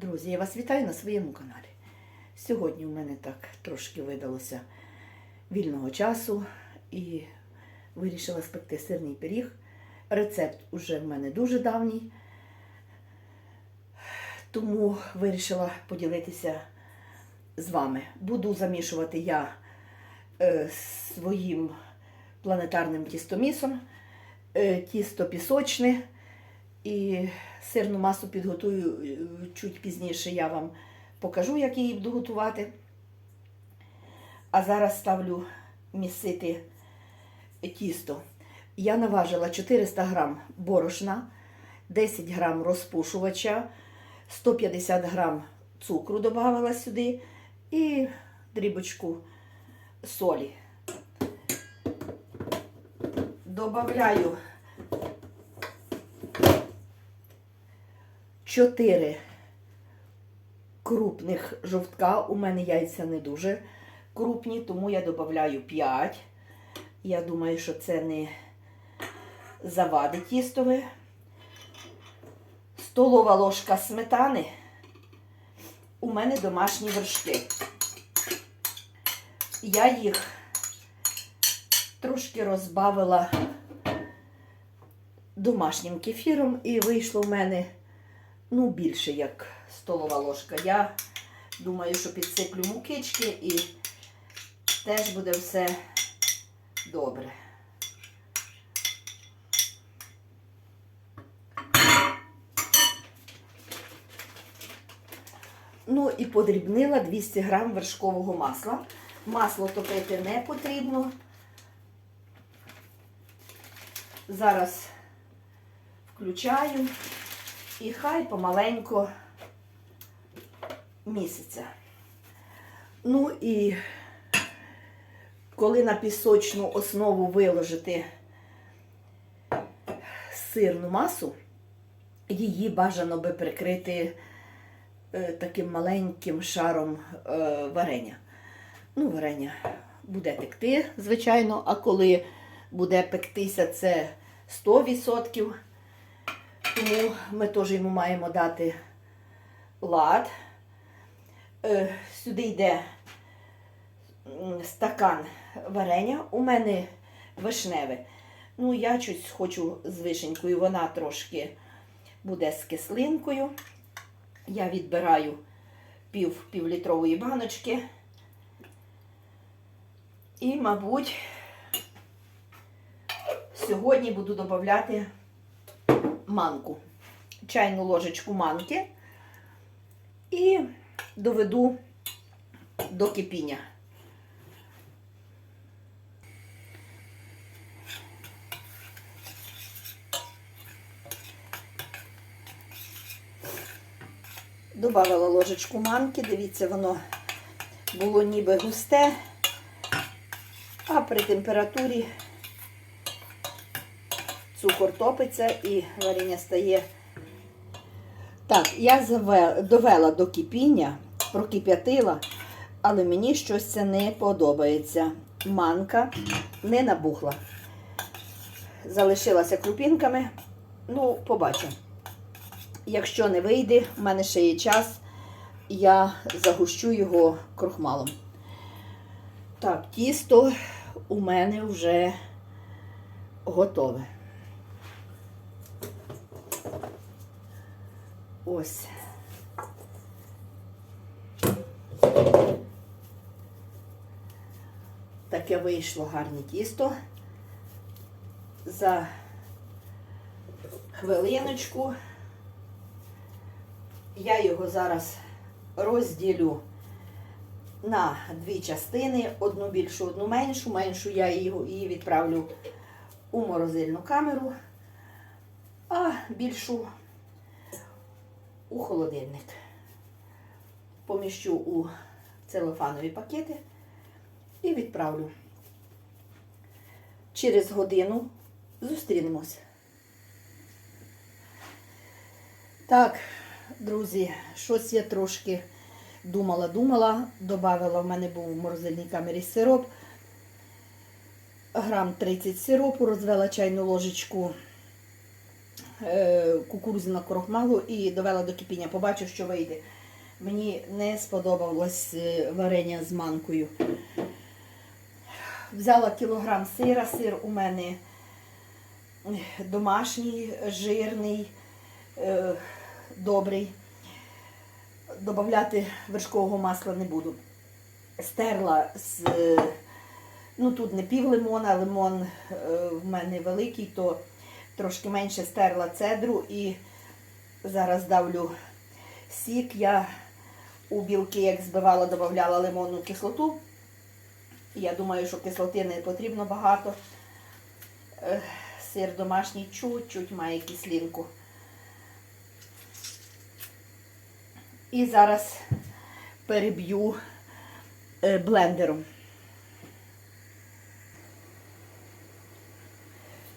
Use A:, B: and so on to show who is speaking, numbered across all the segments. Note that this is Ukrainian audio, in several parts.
A: Друзі, я вас вітаю на своєму каналі. Сьогодні у мене так трошки видалося вільного часу і вирішила спекти сирний пиріг. Рецепт уже в мене дуже давній, тому вирішила поділитися з вами. Буду замішувати я е, своїм планетарним тістомісом, е, тісто пісочне. І сирну масу підготую е, чуть пізніше, я вам покажу, як її буду готувати. А зараз ставлю місити тісто. Я наважила 400 грам борошна, 10 грам розпушувача, 150 грам цукру додавала сюди і дрібочку солі. Добавляю 4 крупних жовтка. У мене яйця не дуже крупні, тому я додаю 5. Я думаю, що це не завадить тістове. Столова ложка сметани. У мене домашні вершки. Я їх трошки розбавила домашнім кефіром і вийшло в мене ну, більше як столова ложка. Я думаю, що підсиплю мукички і теж буде все добре. Ну і подрібнила 200 грам вершкового масла. Масло топити не потрібно. Зараз включаю і хай помаленько місяця. Ну і коли на пісочну основу виложити сирну масу, її бажано би прикрити е, таким маленьким шаром е, варення. Ну, варення буде текти, звичайно, а коли буде пектися, це 100%. Тому ми теж йому маємо дати лад. Е, Сюди йде стакан варення. У мене вишневе. Ну, я щось хочу з вишенькою. Вона трошки буде з кислинкою. Я відбираю пів півлітрової баночки. І, мабуть, сьогодні буду додати манку, чайну ложечку манки. І доведу до кипіння. Добавила ложечку манки, дивіться, воно було ніби густе, а при температурі цукор топиться і варення стає. Так, я довела до кипіння, прокип'ятила, але мені щось це не подобається. Манка не набухла. Залишилася крупінками. Ну, побачимо. Якщо не вийде, в мене ще є час, я загущу його крохмалом. Так, тісто у мене вже готове. Ось. Таке вийшло гарне тісто. За хвилиночку я його зараз розділю на дві частини, одну більшу, одну меншу. Меншу я її відправлю у морозильну камеру, а більшу у холодильник. Поміщу у целофанові пакети і відправлю. Через годину зустрінемось. Так, друзі, щось я трошки думала-думала. Добавила, в мене був в морозильній камері сироп. Грам 30 сиропу, розвела чайну ложечку е, кукурудзяного крохмалу і довела до кипіння. Побачу, що вийде. Мені не сподобалось е, варення з манкою. Взяла кілограм сира. Сир у мене домашній, жирний, е, добрий. Добавляти вершкового масла не буду. Стерла з, е, ну тут не пів лимона, лимон е, в мене великий, то трошки менше стерла цедру і зараз давлю сік. Я у білки, як збивала, додавала лимонну кислоту. Я думаю, що кислоти не потрібно багато. Е, Сир домашній чуть-чуть має кислинку. І зараз переб'ю е, блендером.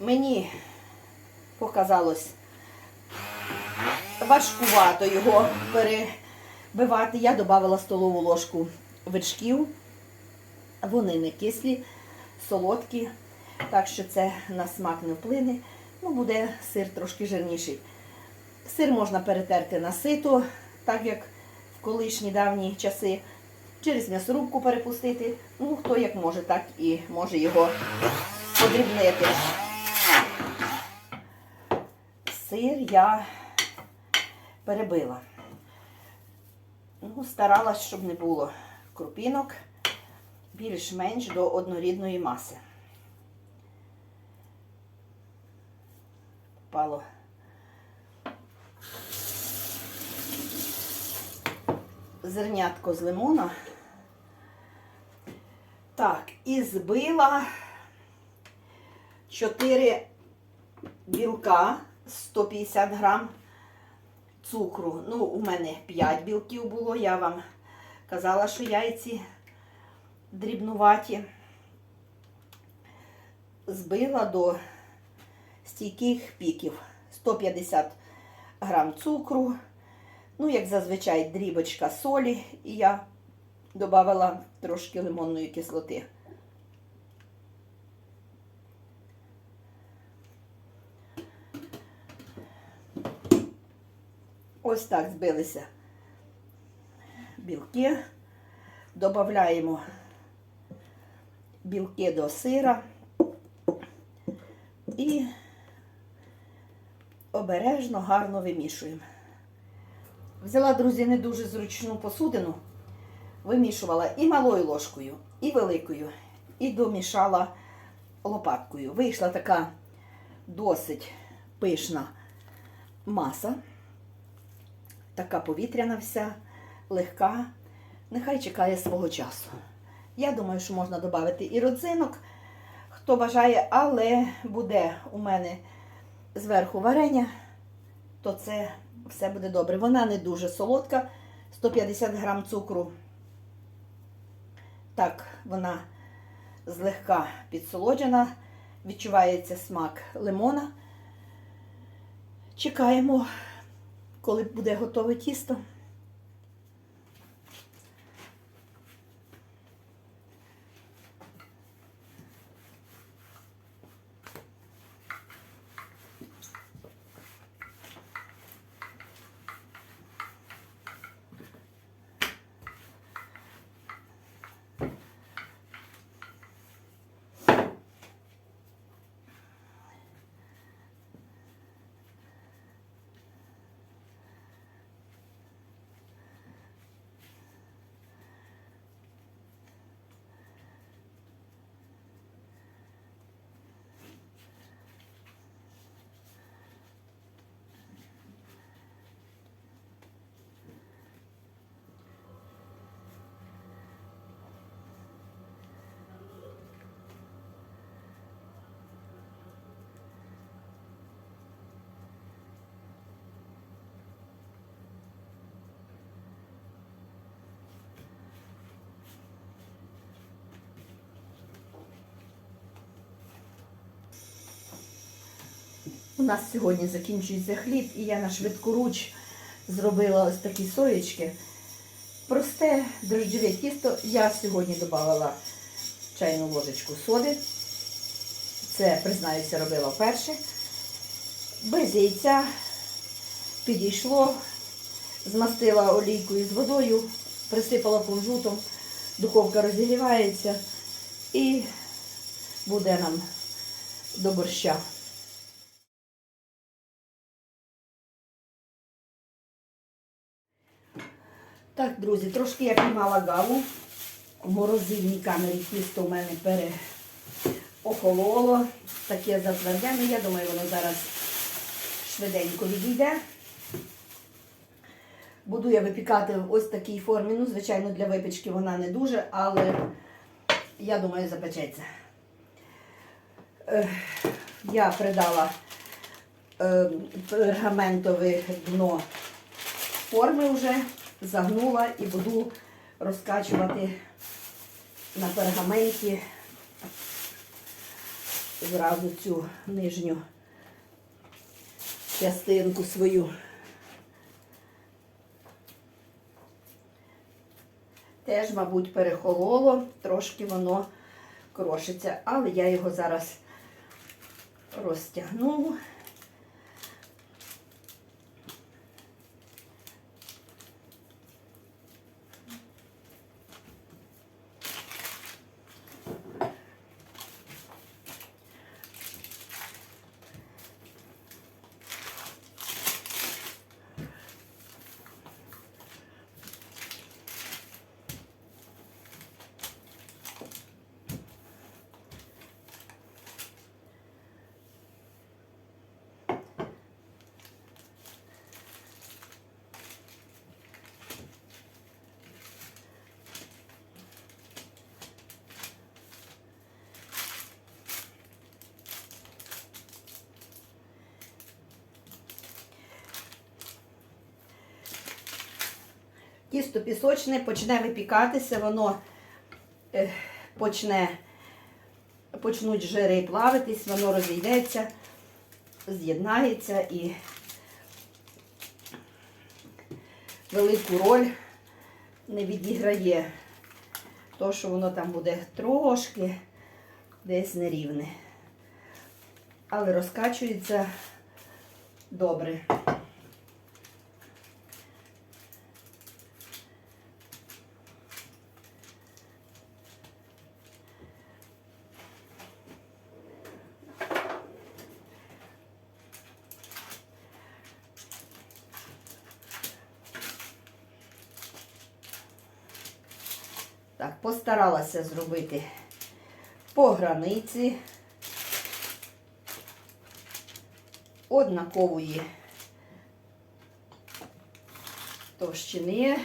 A: Мені показалось важкувато його перебивати. Я додавала столову ложку вершків. Вони не кислі, солодкі, так що це на смак не вплине. Ну, буде сир трошки жирніший. Сир можна перетерти на сито, так як в колишні давні часи. Через м'ясорубку перепустити. Ну, хто як може, так і може його подрібнити. Сир я перебила. Ну, старалась, щоб не було крупінок, більш-менш до однорідної маси. Попало зернятко з лимона. Так, і збила 4 білка 150 грам цукру. Ну, у мене 5 білків було, я вам казала, що яйці дрібнуваті. Збила до стійких піків 150 грам цукру. Ну, як зазвичай, дрібочка солі, і я додавала трошки лимонної кислоти. Ось так збилися білки. Додаємо білки до сира і обережно гарно вимішуємо. Взяла, друзі, не дуже зручну посудину, вимішувала і малою ложкою, і великою, і домішала лопаткою. Вийшла така досить пишна маса, така повітряна вся, легка, нехай чекає свого часу. Я думаю, що можна додати і родзинок, хто бажає, але буде у мене зверху варення, то це все буде добре. Вона не дуже солодка, 150 грам цукру. Так, вона злегка підсолоджена, відчувається смак лимона. Чекаємо, коли буде готове тісто. У нас сьогодні закінчується хліб, і я на швидкоруч зробила ось такі соєчки. Просте дрожджеве тісто. Я сьогодні додавала чайну ложечку соди. Це, признаюся, робила вперше. Без яйця підійшло, змастила олійкою з водою, присипала кунжутом, духовка розігрівається і буде нам до борща. Так, друзі, трошки я піймала гаву. В морозильній камері тісто у мене переохололо. Таке затвердене. Я думаю, воно зараз швиденько відійде. Буду я випікати в ось такій формі. Ну, звичайно, для випічки вона не дуже, але я думаю, запечеться. Я придала е, пергаментове дно форми вже, загнула і буду розкачувати на пергаменті зразу цю нижню частинку свою. Теж, мабуть, перехололо, трошки воно крошиться, але я його зараз розтягну. Тісто пісочне почне випікатися, воно е, почне, почнуть жири плавитись, воно розійдеться, з'єднається і велику роль не відіграє. То, що воно там буде трошки десь нерівне. Але розкачується добре. Так, постаралася зробити по границі однакової товщини.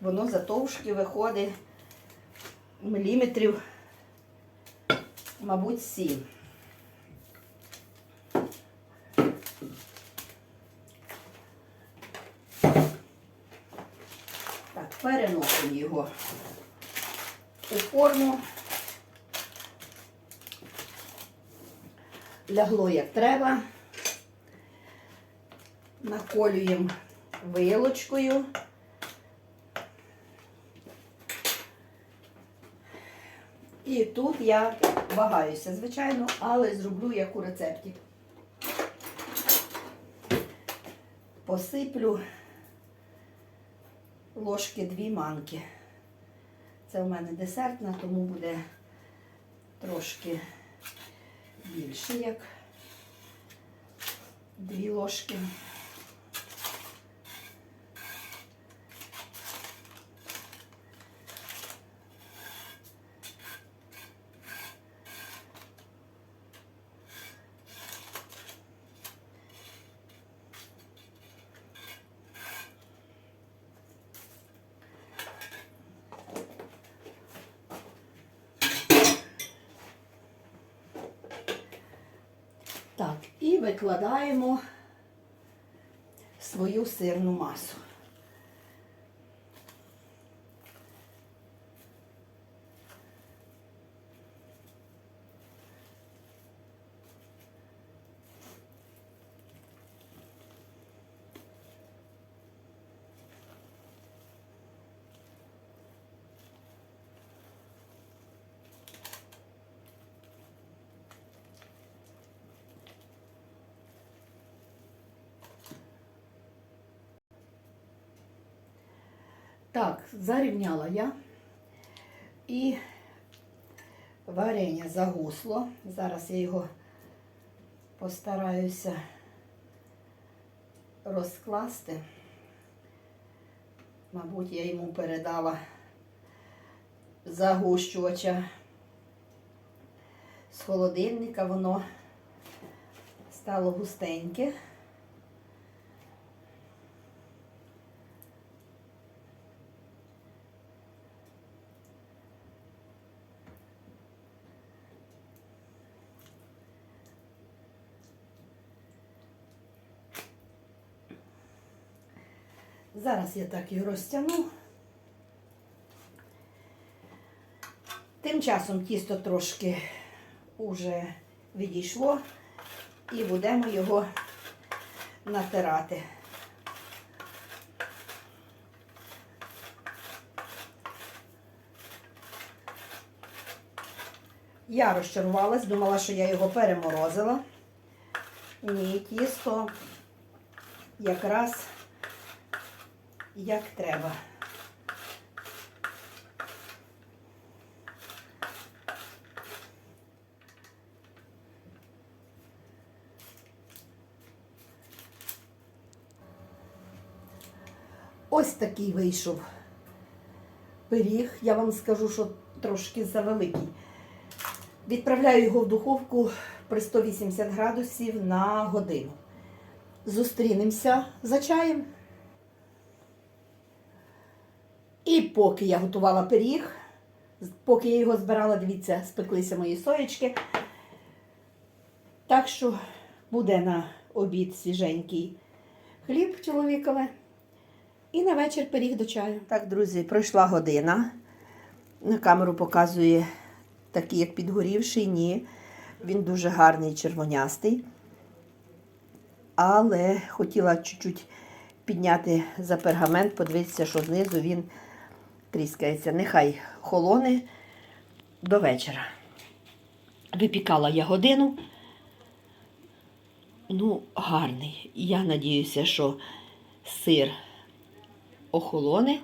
A: Воно затовшки виходить міліметрів, мабуть, 7. Так, переносимо його у форму. Лягло як треба. Наколюємо вилочкою. І тут я вагаюся, звичайно, але зроблю як у рецепті. Посиплю ложки дві манки. Це в мене десертна, тому буде трошки більше, як дві ложки. Так, і викладаємо свою сирну масу. Так, зарівняла я. І варення загусло. Зараз я його постараюся розкласти. Мабуть, я йому передала загущувача з холодильника, воно стало густеньке. Зараз я так його розтягну. Тим часом тісто трошки уже відійшло і будемо його натирати. Я розчарувалась, думала, що я його переморозила. Ні, тісто якраз як треба. Ось такий вийшов пиріг. Я вам скажу, що трошки завеликий. Відправляю його в духовку при 180 градусів на годину. Зустрінемося за чаєм. І поки я готувала пиріг, поки я його збирала, дивіться, спеклися мої соєчки. Так що буде на обід свіженький хліб чоловікове. І на вечір пиріг до чаю. Так, друзі, пройшла година. На камеру показує такий, як підгорівший, ні. Він дуже гарний червонястий. Але хотіла чуть-чуть підняти за пергамент, подивитися, що знизу він тріскається. Нехай холоне до вечора. Випікала я годину. Ну, гарний. Я надіюся, що сир охолоне,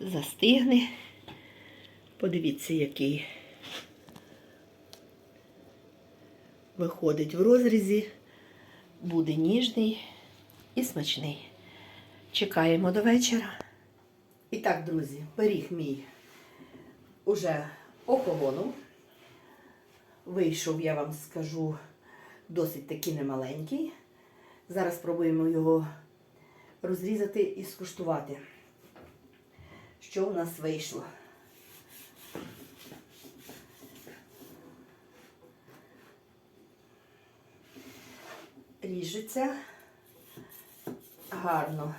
A: застигне. Подивіться, який виходить в розрізі, буде ніжний і смачний. Чекаємо до вечора. І так, друзі, пиріг мій уже охолонув. Вийшов, я вам скажу, досить таки немаленький. Зараз спробуємо його розрізати і скуштувати, що у нас вийшло. Ріжеться гарно.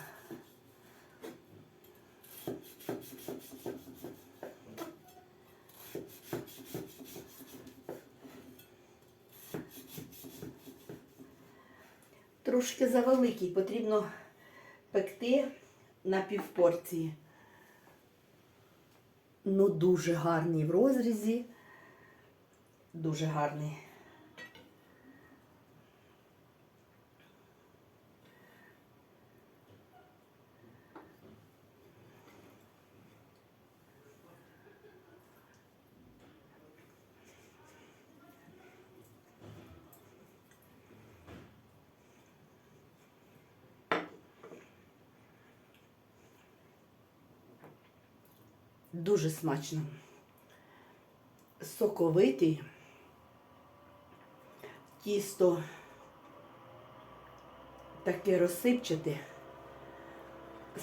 A: Трошки завеликий, потрібно пекти на півпорції. Ну, дуже гарний в розрізі. Дуже гарний. Дуже смачно. Соковитий. Тісто таке розсипчате,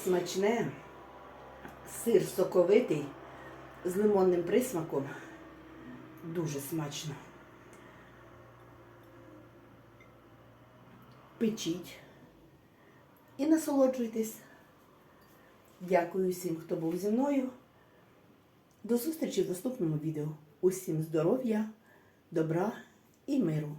A: смачне, сир соковитий з лимонним присмаком. Дуже смачно. Печіть і насолоджуйтесь. Дякую всім, хто був зі мною. До зустрічі в наступному відео. Усім здоров'я, добра і миру!